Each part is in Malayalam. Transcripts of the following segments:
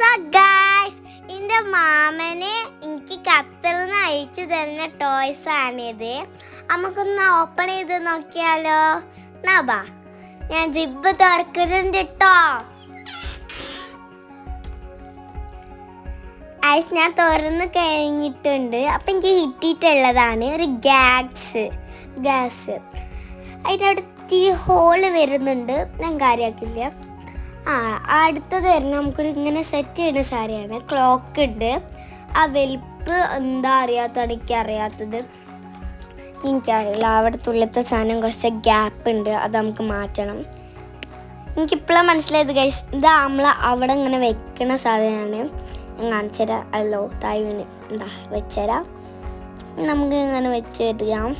ഗായ്സ് എന്റെ മാമന് എനിക്ക് ഖത്തറിൽ നിന്ന് അയച്ചു തരുന്ന ടോയ്സ് ആണിത്. നമുക്കൊന്ന് ഓപ്പൺ ചെയ്ത് നോക്കിയാലോ? നബാ ഞാൻ ജിബ് തുറക്കുന്നുണ്ട് കേട്ടോ ഐസ് ഞാൻ തുറന്ന് കഴിഞ്ഞിട്ടുണ്ട്. അപ്പം എനിക്ക് കിട്ടിയിട്ടുള്ളതാണ് ഒരു ഗ്യാസ് ഗ്യാസ് അതിന്റെ അവിടെ ഇത്തിരി ഹോൾ വരുന്നുണ്ട്. ഞാൻ കാര്യമാക്കില്ല. ആ അടുത്തത് വരുന്ന നമുക്കൊരു ഇങ്ങനെ സെറ്റ് ചെയ്യുന്ന സാരിയാണ് ക്ലോക്ക് ഉണ്ട്. ആ വലിപ്പ് എന്താ അറിയാത്തതാണ് എനിക്ക് അറിയാത്തത് എനിക്കറിയില്ല. അവിടെ തുള്ളത്തെ സാധനം കുറച്ച് ഗ്യാപ്പ് ഉണ്ട്. അത് നമുക്ക് മാറ്റണം. എനിക്കിപ്പോഴാണ് മനസ്സിലായത് ഗൈസ് ഇത് നമ്മൾ അവിടെ ഇങ്ങനെ വെക്കണ സാധനമാണ്. ഞാൻ കാണിച്ചുതരാം അല്ലോ തായ്വിന് എന്താ വെച്ചുതരാം നമുക്ക് ഇങ്ങനെ വെച്ച് തരാം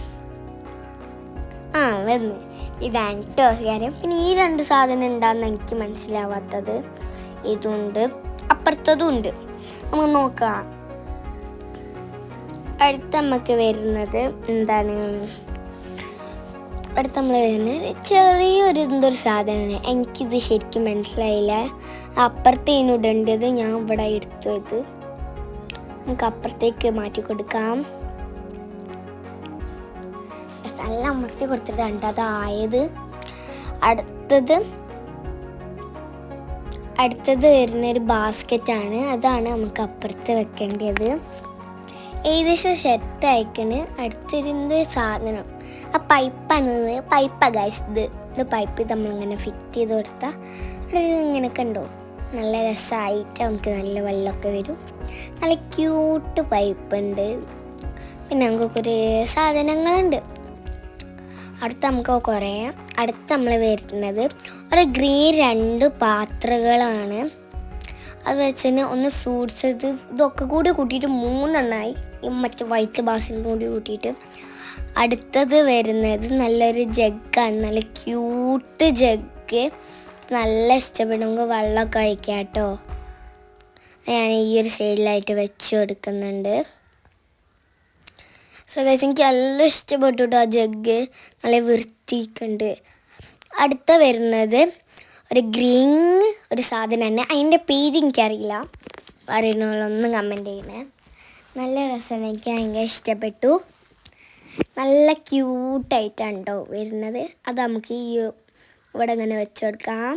ആ വന്നു. ഇതാണ് കേട്ടോ കാര്യം. പിന്നെ ഈ രണ്ട് സാധനം ഉണ്ടാന്ന് എനിക്ക് മനസ്സിലാവാത്തത്. ഇതുണ്ട്. അപ്പുറത്തതും ഉണ്ട്. നമുക്ക് നോക്കാം. അടുത്ത നമുക്ക് വരുന്നത് എന്താണ്? അടുത്ത നമ്മൾ വരുന്നത് ചെറിയൊരു എന്തൊരു സാധനമാണ്. എനിക്കിത് ശരിക്കും മനസ്സിലായില്ല. അപ്പുറത്തേനു ഇടേണ്ടത് ഞാൻ ഇവിടെ എടുത്തത്. നമുക്ക് അപ്പുറത്തേക്ക് മാറ്റി കൊടുക്കാം. നല്ല അമർത്തി കൊടുത്തിട്ടുണ്ട് അതായത് അടുത്തത് അടുത്തത് വരുന്നൊരു ബാസ്ക്കറ്റ് ആണ് അതാണ് നമുക്ക് അപ്പുറത്ത് വെക്കേണ്ടത്. ഏകദേശം സെറ്റ് അയക്കണ് അടുത്തിരുന്ന സാധനം? ആ പൈപ്പാണ് പൈപ്പാ ഗൈസ് ഇത്. ഇത് പൈപ്പ് നമ്മളിങ്ങനെ ഫിറ്റ് ചെയ്ത് കൊടുത്താൽ അവിടെ ഇങ്ങനെ കണ്ടോ? നല്ല രസമായിട്ട് നമുക്ക് നല്ല വെള്ളമൊക്കെ വരും. നല്ല ക്യൂട്ട് പൈപ്പ് ഉണ്ട്. പിന്നെ നമുക്ക് കുറേ സാധനങ്ങളുണ്ട്. അടുത്ത നമുക്ക് കുറേ അടുത്ത് നമ്മൾ വരുന്നത് ഒരു ഗ്രീൻ രണ്ട് പാത്രകളാണ് അത് വെച്ചിന് ഒന്ന് ഫ്രൂട്ട്സ് ഇത് ഇതൊക്കെ കൂടി കൂട്ടിയിട്ട് മൂന്നെണ്ണമായി മറ്റേ വൈറ്റ് ബാസിൽ കൂടി കൂട്ടിയിട്ട്. അടുത്തത് വരുന്നത് നല്ലൊരു ജഗ്ഗാണ് നല്ല ക്യൂട്ട് ജഗ്ഗ് നല്ല ഇഷ്ടപ്പെടും നമുക്ക് വെള്ളമൊക്കെ കഴിക്കാം കേട്ടോ. ഞാൻ ഈ ഒരു സൈഡിലായിട്ട് വെച്ച് കൊടുക്കുന്നുണ്ട്. സോ ഗൈസ് എനിക്ക് നല്ല ഇഷ്ടപ്പെട്ടു ആ ജഗ് നല്ല വൃത്തിക്കുണ്ട് അടുത്ത വരുന്നത് ഒരു ഗ്രീൻ ഒരു സാധനമാണ് അതിന്റെ പേര് എനിക്കറിയില്ല. അറിയണമൊന്നും കമന്റ് ചെയ്യണേ. നല്ല രസമാണ്. എനിക്ക് ഭയങ്കര ഇഷ്ടപ്പെട്ടു. നല്ല ക്യൂട്ടായിട്ടാണ് കേട്ടോ വരുന്നത്. അത് നമുക്ക് ഈ ഇവിടെ ഇങ്ങനെ വെച്ച് കൊടുക്കാം.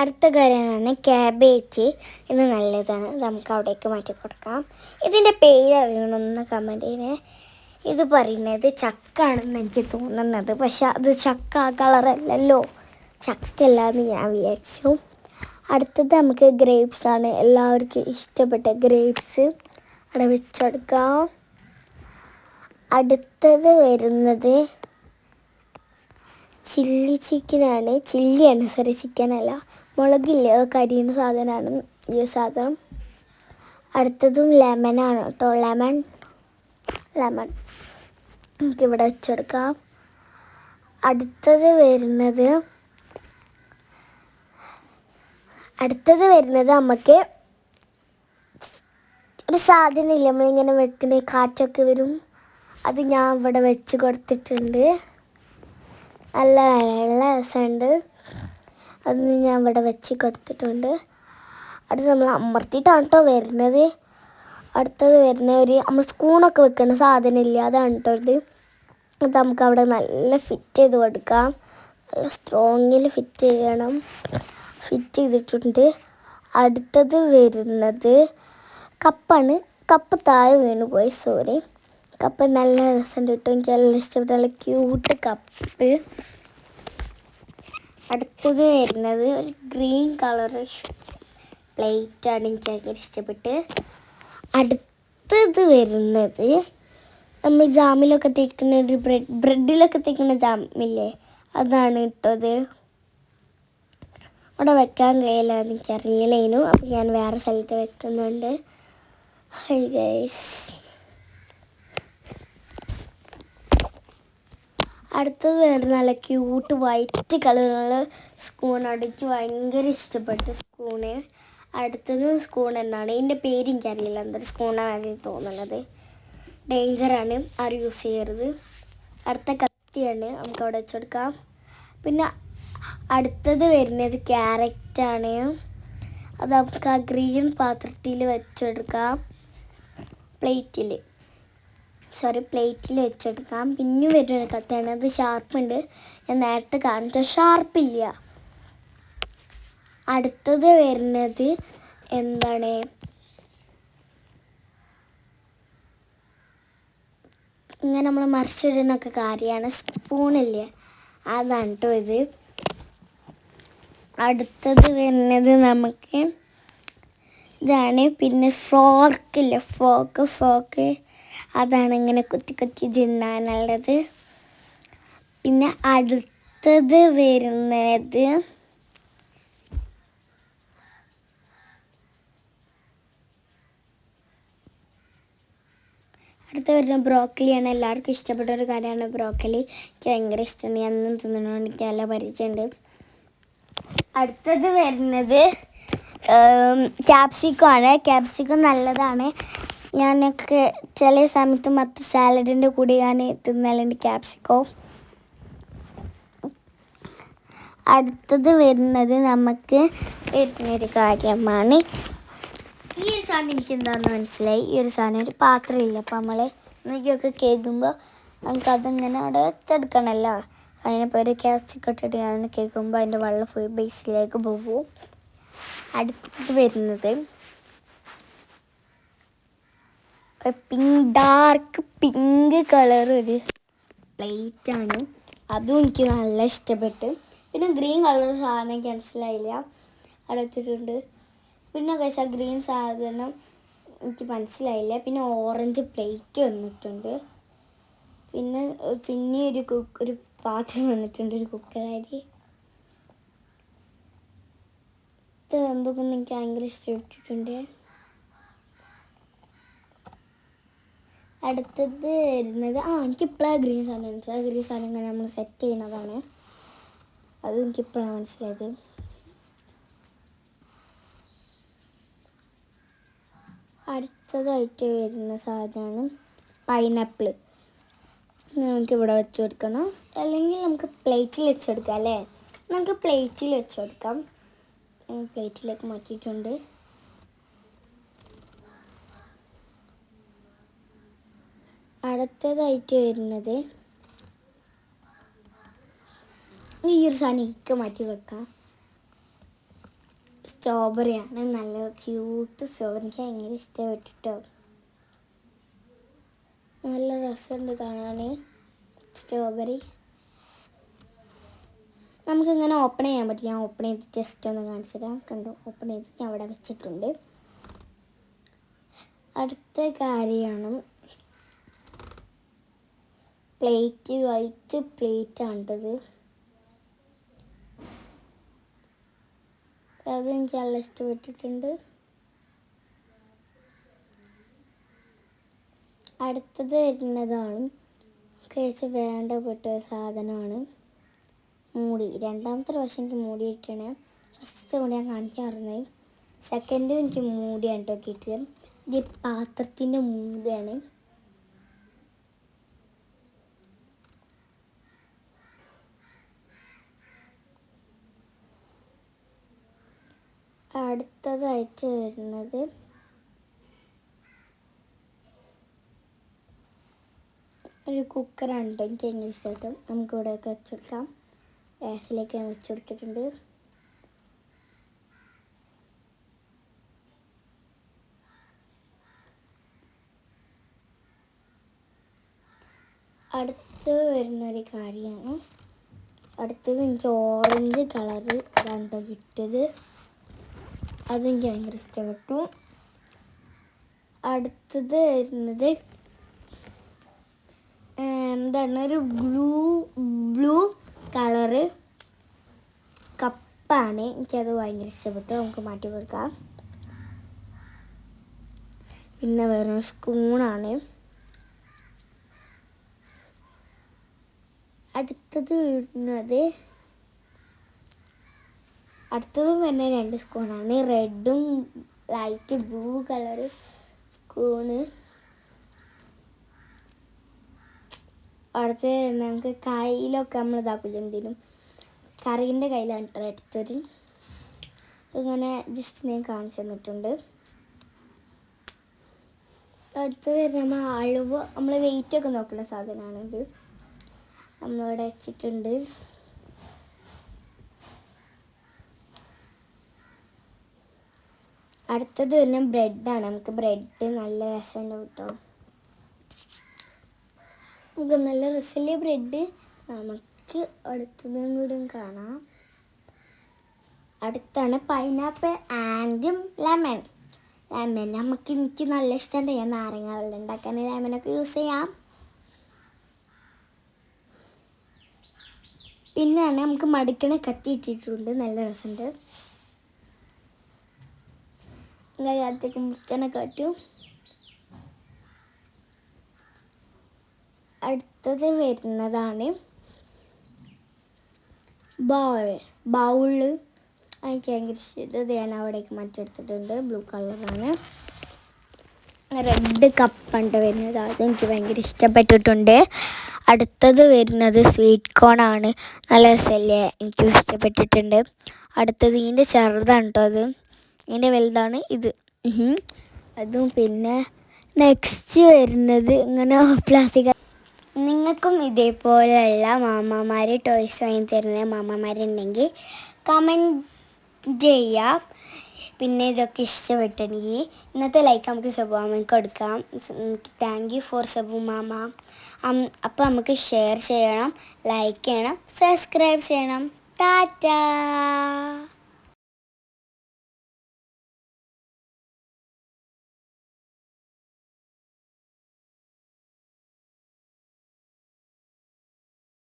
അടുത്ത കാര്യമാണ് ക്യാബേജ്. ഇത് നല്ലതാണ്. നമുക്ക് അവിടേക്ക് മാറ്റി കൊടുക്കാം. ഇതിന്റെ പേര് അറിയണമെന്ന് കമന്റ് ചെയ്യണേ. ഇത് പറയുന്നത് ചക്ക ആണെന്ന് എനിക്ക് തോന്നുന്നത്. പക്ഷെ അത് ചക്ക കളറല്ലല്ലോ. ചക്ക എന്ന് ഞാൻ വിചാരിച്ചു. അടുത്തത് നമുക്ക് ഗ്രേപ്സ് ആണ്. എല്ലാവർക്കും ഇഷ്ടപ്പെട്ട ഗ്രേപ്സ് അവിടെ വെച്ചെടുക്കാം അടുത്തത് വരുന്നത് ചില്ലി ചിക്കനാണ് ചില്ലിയാണ്. സോറി ചിക്കനല്ല മുളകില്ല? കരിയുന്ന സാധനമാണ്. ഈ സാധനം. അടുത്തതും ലെമനാണ് കേട്ടോ. ലെമൺ. ലെമൺ. നമുക്ക് ഇവിടെ വെച്ചെടുക്കാം. അടുത്തത് വരുന്നത് അടുത്തത് വരുന്നത് നമുക്ക് ഒരു സാധനമില്ല? നമ്മളിങ്ങനെ വെക്കുന്ന കാറ്റൊക്കെ വരും. അത് ഞാൻ ഇവിടെ വെച്ച് കൊടുത്തിട്ടുണ്ട്. നല്ല നല്ല രസമുണ്ട്. അത് ഞാൻ ഇവിടെ വെച്ച് കൊടുത്തിട്ടുണ്ട്. അത് നമ്മൾ അമർത്തിയിട്ടാണ് കേട്ടോ വരുന്നത്. അടുത്തത് വരുന്ന ഒരു നമ്മൾ സ്പൂണൊക്കെ വെക്കുന്ന സാധനമില്ല അതാണ് കേട്ടോ ഇത്. അത് നമുക്ക് അവിടെ നല്ല ഫിറ്റ് ചെയ്ത് കൊടുക്കാം. നല്ല സ്ട്രോങ്ങിൽ ഫിറ്റ് ചെയ്യണം. ഫിറ്റ് ചെയ്തിട്ടുണ്ട്. അടുത്തത് വരുന്നത് കപ്പാണ്. കപ്പ് താഴെ വീണ് പോയി സോറി കപ്പ് നല്ല രസമുണ്ട് കേട്ടോ എനിക്ക് നല്ല ഇഷ്ടപ്പെട്ട നല്ല ക്യൂട്ട് കപ്പ്. അടുത്തത് വരുന്നത് ഒരു ഗ്രീൻ കളർ പ്ലേറ്റാണ് എനിക്ക് ഭയങ്കര ഇഷ്ടപ്പെട്ട്. അടുത്തത് വരുന്നത് നമ്മൾ ജാമിലൊക്കെ തേക്കുന്ന ഒരു ബ്രെഡ് ബ്രെഡിലൊക്കെ തേക്കുന്ന ജാമില്ലേ? അതാണ് ഇട്ടത്. അവിടെ വെക്കാൻ കഴിയില്ല എനിക്കറിയില്ലേനു. അപ്പോൾ ഞാൻ വേറെ സ്ഥലത്ത് വെക്കുന്നുണ്ട്. ഹൈ ഗൈസ് അടുത്തത് വേറെ നല്ല ക്യൂട്ട് വൈറ്റ് കളറുള്ള സ്കൂൺ എനിക്ക് ഭയങ്കര ഇഷ്ടപ്പെട്ട സ്കൂണ് അടുത്തത് സ്കൂൺ എന്നാണ്. ഇതിന്റെ പേര് എനിക്കറിയില്ല. എന്തൊരു സ്കൂണാണ് തോന്നുന്നത്. ഡേഞ്ചറാണ് ആരും യൂസ് ചെയ്യരുത്. അടുത്ത കത്തിയാണ്. നമുക്ക് അവിടെ വെച്ചെടുക്കാം പിന്നെ അടുത്തത് വരുന്നത് ക്യാരറ്റാണ് അത് നമുക്ക് ആ ഗ്രീൻ പാത്രത്തിൽ വെച്ചെടുക്കാം പ്ലേറ്റിൽ സോറി പ്ലേറ്റിൽ വെച്ചെടുക്കാം. പിന്നെ വരുന്ന കത്തിയാണ് അത് ഷാർപ്പുണ്ട് ഞാൻ നേരത്തെ കാണിച്ച ഷാർപ്പില്ല അടുത്തത് വരുന്നത് എന്താണ്? ഇങ്ങനെ നമ്മൾ മറിച്ചിടുന്നൊക്കെ കാര്യമാണ്. സ്പൂണില്ലേ അതാണ് കേട്ടോ ഇത്. അടുത്തത് വരുന്നത് നമുക്ക് ഇതാണ്. പിന്നെ ഫ്രോക്കില്ലേ ഫോക്ക് ഫ്രോക്ക് അതാണ് ഇങ്ങനെ കുത്തി കുത്തി തിന്നാനുള്ളത്. പിന്നെ അടുത്തത് വരുന്നത് അടുത്ത വരുന്ന ബ്രോക്കലിയാണ് എല്ലാവർക്കും ഇഷ്ടപ്പെട്ട ഒരു കാര്യമാണ് ബ്രോക്കലി. എനിക്ക് ഭയങ്കര ഇഷ്ടമാണ്. ഞാൻ അന്നും തിന്നണോണ്ട് എനിക്ക് നല്ല പരിചയമുണ്ട്. അടുത്തത് വരുന്നത് ക്യാപ്സിക്കോ ആണ്. ക്യാപ്സിക്കോ നല്ലതാണ്. ഞാനൊക്കെ ചില സമയത്ത് മത്ത സാലഡിന്റെ കൂടെ ഞാൻ തിന്നലുണ്ട് ക്യാപ്സിക്കോ അടുത്തത് വരുന്നത് നമുക്ക് വരുന്നൊരു കാര്യമാണ്. ഈ ഒരു സാധനം എനിക്ക് എന്താണെന്ന് മനസ്സിലായി. ഈ ഒരു സാധനം ഒരു പാത്രമില്ല. അപ്പം നമ്മൾ നെയ്യൊക്കെ കേൾക്കുമ്പോൾ നമുക്ക് അതിങ്ങനെ അവിടെ വെച്ചെടുക്കണമല്ലോ അതിനിപ്പോൾ ഒരു ക്യാപ്സിക്കം ഇട്ടിട്ട് ഞാൻ കേൾക്കുമ്പോൾ അതിന്റെ വെള്ളം ഫുൾ ബേസിലേക്ക് പോകും. അടുത്തത് വരുന്നത് പിങ്ക് ഡാർക്ക് പിങ്ക് കളർ ഒരു പ്ലേറ്റ് ആണ്. അതും എനിക്ക് നല്ല ഇഷ്ടപ്പെട്ടു. പിന്നെ ഗ്രീൻ കളർ സാധനം മനസ്സിലായില്ല. പിന്നെ വെച്ചിട്ടുണ്ട്. പിന്നെ കഴിച്ച ഗ്രീൻ സാധനം എനിക്ക് മനസ്സിലായില്ല. പിന്നെ ഓറഞ്ച് പ്ലേറ്റ് വന്നിട്ടുണ്ട്. പിന്നെ പിന്നെ ഒരു കുക്ക് ഒരു പാത്രം വന്നിട്ടുണ്ട്. ഒരു കുക്കറായി ഇത് എന്തൊക്കെ എനിക്ക് ഭയങ്കര ഇഷ്ടപ്പെട്ടിട്ടുണ്ട്. അടുത്തത് വരുന്നത് ആ എനിക്കിപ്പോഴാണ് ഗ്രീൻ സാധനം മനസ്സിലായത്. ഗ്രീൻ സാധനം ഇങ്ങനെ നമ്മൾ സെറ്റ് ചെയ്യുന്നതാണ്. അതും എനിക്കിപ്പോഴാണ് മനസ്സിലായത്. അടുത്തതായിട്ട് വരുന്ന സാധനമാണ് പൈനാപ്പിൾ നമുക്ക് ഇവിടെ വെച്ച് കൊടുക്കണം. അല്ലെങ്കിൽ നമുക്ക് പ്ലേറ്റിൽ വെച്ച് കൊടുക്കാം അല്ലേ? നമുക്ക് പ്ലേറ്റിൽ വെച്ച് കൊടുക്കാം. പ്ലേറ്റിലേക്ക് മാറ്റിയിട്ടുണ്ട്. അടുത്തതായിട്ട് വരുന്നത് ഈ ഒരു സാധനം ഇക്ക് മാറ്റി വെക്കാം. സ്ട്രോബെറിയാണ് നല്ല ക്യൂട്ട് സ്ട്രോബെറി എനിക്ക് ഭയങ്കര ഇഷ്ടപ്പെട്ടിട്ടോ. നല്ല രസമുണ്ട് കാണാൻ സ്ട്രോബെറി നമുക്കിങ്ങനെ ഓപ്പൺ ചെയ്യാൻ പറ്റും ഞാൻ ഓപ്പൺ ചെയ്ത് ജസ്റ്റ് ഒന്ന് കാണിച്ചു തരാം. കണ്ടു? ഓപ്പൺ ചെയ്ത് ഞാൻ അവിടെ വെച്ചിട്ടുണ്ട്. അടുത്ത കാര്യമാണ് പ്ലേറ്റ് വൈറ്റ് പ്ലേറ്റ് ആണ്ടത് അത് എനിക്ക് നല്ല ഇഷ്ടപ്പെട്ടിട്ടുണ്ട്. അടുത്തത് വരുന്നതാണ് കഴിച്ച വേണ്ടപ്പെട്ട ഒരു സാധനമാണ്. മൂടി രണ്ടാമത്തെ പ്രാവശ്യം എനിക്ക് മൂടി കിട്ടണേ ഫസ്റ്റത്തെ മൂടി ഞാൻ കാണിക്കാറുണ്ട്. സെക്കൻഡും എനിക്ക് മൂടിയാണ് കേട്ടോ കിട്ടിയത്. ഇത് പാത്രത്തിന്റെ മൂടിയാണ് അടുത്തതായിട്ട് വരുന്നത് ഒരു കുക്കറാണ് കേട്ടോ എനിക്ക് ഭയങ്കര ഇഷ്ടമായിട്ട് നമുക്ക് ഇവിടെയൊക്കെ വെച്ചെടുക്കാം ഗ്യാസിലേക്ക് ഞാൻ വെച്ച് കൊടുത്തിട്ടുണ്ട്. അടുത്ത് വരുന്നൊരു കാര്യമാണ്. അടുത്തത് എനിക്ക് ഓറഞ്ച് കളറ് ഇതാണ് കേട്ടോ കിട്ടിയത്. അതെനിക്ക് ഭയങ്കര ഇഷ്ടപ്പെട്ടു. അടുത്തത് വരുന്നത് എന്താണ് ഒരു ബ്ലൂ ബ്ലൂ കളറ് കപ്പാണ്. എനിക്കത് ഭയങ്കര ഇഷ്ടപ്പെട്ടു. നമുക്ക് മാറ്റി കൊടുക്കാം. പിന്നെ വേറെ സ്പൂണാണ്. അടുത്തത് വരുന്നത് അടുത്തതും തന്നെ രണ്ട് സ്പൂണാണ് റെഡും ലൈറ്റ് ബ്ലൂ കളർ സ്പൂണ് അടുത്ത നമുക്ക് കയ്യിലൊക്കെ നമ്മൾ ഇതാക്കില്ല എന്തെങ്കിലും കറീന്റെ കയ്യിലാണ് കേട്ടോ എടുത്തത് ഇങ്ങനെ ജസ്റ്റ് ഞാൻ കാണിച്ചു തന്നിട്ടുണ്ട്. അടുത്തത് നമ്മൾ അളവ് നമ്മൾ വെയിറ്റ് ഒക്കെ നോക്കുന്ന സാധനമാണിത് നമ്മളിവിടെ വെച്ചിട്ടുണ്ട്. അടുത്തത് തന്നെ ബ്രെഡാണ് നമുക്ക് ബ്രെഡ് നല്ല രസമുണ്ട് കേട്ടോ. നമുക്ക് നല്ല രസമില്ലേ ബ്രെഡ് നമുക്ക് അടുത്തതും കൂടെ കാണാം. അടുത്താണ് പൈനാപ്പിൾ ആൻഡ് ലെമൺ ലെമൺ നമുക്ക് എനിക്ക് നല്ല ഇഷ്ടമുണ്ട്. ഞാൻ നാരങ്ങ വെള്ളം ഉണ്ടാക്കാൻ ലെമനൊക്കെ യൂസ് ചെയ്യാം. പിന്നെയാണ് നമുക്ക് മടിക്കണ കത്തി ഇട്ടിട്ടുണ്ട്. നല്ല രസമുണ്ട്. കത്തിക്ക് മുറിക്കാനൊക്കെ പറ്റും അടുത്തത് വരുന്നതാണ് ബൗൾ ബൗൾ. എനിക്ക് ഭയങ്കര ഇഷ്ടത് ഞാൻ അവിടേക്ക് മാറ്റിയെടുത്തിട്ടുണ്ട് ബ്ലൂ കളറാണ്. റെഡ് കപ്പുണ്ട് വരുന്നത്. അത് എനിക്ക് ഭയങ്കര ഇഷ്ടപ്പെട്ടിട്ടുണ്ട്. അടുത്തത് വരുന്നത് സ്വീറ്റ് കോൺ ആണ്. നല്ല രസമല്ലേ? എനിക്ക് ഇഷ്ടപ്പെട്ടിട്ടുണ്ട്. അടുത്തത് ഇതിന്റെ ചെറുതാണ് കേട്ടോ അത്. ഇതിന്റെ വലുതാണ് ഇത്. അതും പിന്നെ നെക്സ്റ്റ് വരുന്നത് ഇങ്ങനെ പ്ലാസ്റ്റിക് നിങ്ങൾക്കും ഇതേപോലെയുള്ള മാമ്മമാർ ടോയ്സ് വാങ്ങി തരുന്ന മാമ്മമാരുണ്ടെങ്കിൽ കമന്റ് ചെയ്യാം. പിന്നെ ഇതൊക്കെ ഇഷ്ടപ്പെട്ടെങ്കിൽ ഇന്നത്തെ ലൈക്ക് നമുക്ക് സബുമാമയ്ക്ക് കൊടുക്കാം. താങ്ക് യു ഫോർ സബു മാമ അപ്പോൾ നമുക്ക് ഷെയർ ചെയ്യണം ലൈക്ക് ചെയ്യണം സബ്സ്ക്രൈബ് ചെയ്യണം. ടാറ്റാ!